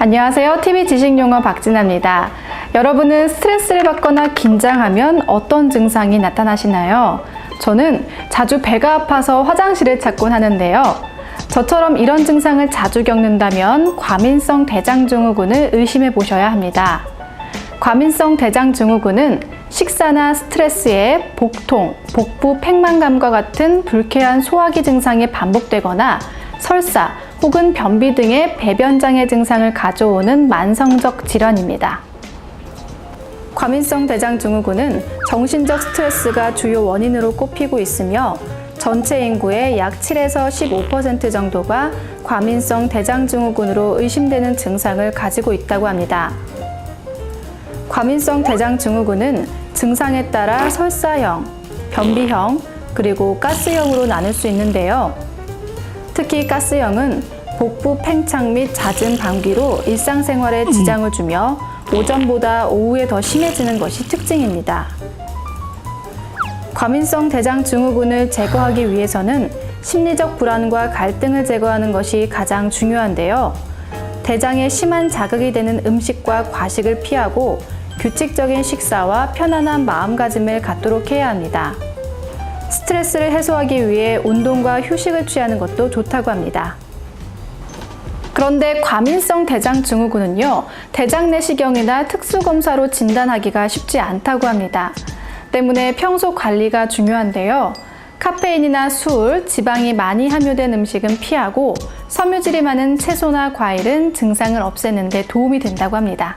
안녕하세요. TV 지식용어 박진아입니다. 여러분은 스트레스를 받거나 긴장하면 어떤 증상이 나타나시나요? 저는 자주 배가 아파서 화장실을 찾곤 하는데요. 저처럼 이런 증상을 자주 겪는다면 과민성 대장증후군을 의심해 보셔야 합니다. 과민성 대장증후군은 식사나 스트레스에 복통, 복부 팽만감과 같은 불쾌한 소화기 증상이 반복되거나 설사 혹은 변비 등의 배변장애 증상을 가져오는 만성적 질환입니다. 과민성 대장증후군은 정신적 스트레스가 주요 원인으로 꼽히고 있으며 전체 인구의 약 7에서 15% 정도가 과민성 대장증후군으로 의심되는 증상을 가지고 있다고 합니다. 과민성 대장증후군은 증상에 따라 설사형, 변비형, 그리고 가스형으로 나눌 수 있는데요. 특히 가스형은 복부 팽창 및 잦은 방귀로 일상생활에 지장을 주며 오전보다 오후에 더 심해지는 것이 특징입니다. 과민성 대장 증후군을 제거하기 위해서는 심리적 불안과 갈등을 제거하는 것이 가장 중요한데요. 대장에 심한 자극이 되는 음식과 과식을 피하고 규칙적인 식사와 편안한 마음가짐을 갖도록 해야 합니다. 스트레스를 해소하기 위해 운동과 휴식을 취하는 것도 좋다고 합니다. 그런데 과민성 대장 증후군은요, 대장 내시경이나 특수검사로 진단하기가 쉽지 않다고 합니다. 때문에 평소 관리가 중요한데요. 카페인이나 술, 지방이 많이 함유된 음식은 피하고 섬유질이 많은 채소나 과일은 증상을 없애는 데 도움이 된다고 합니다.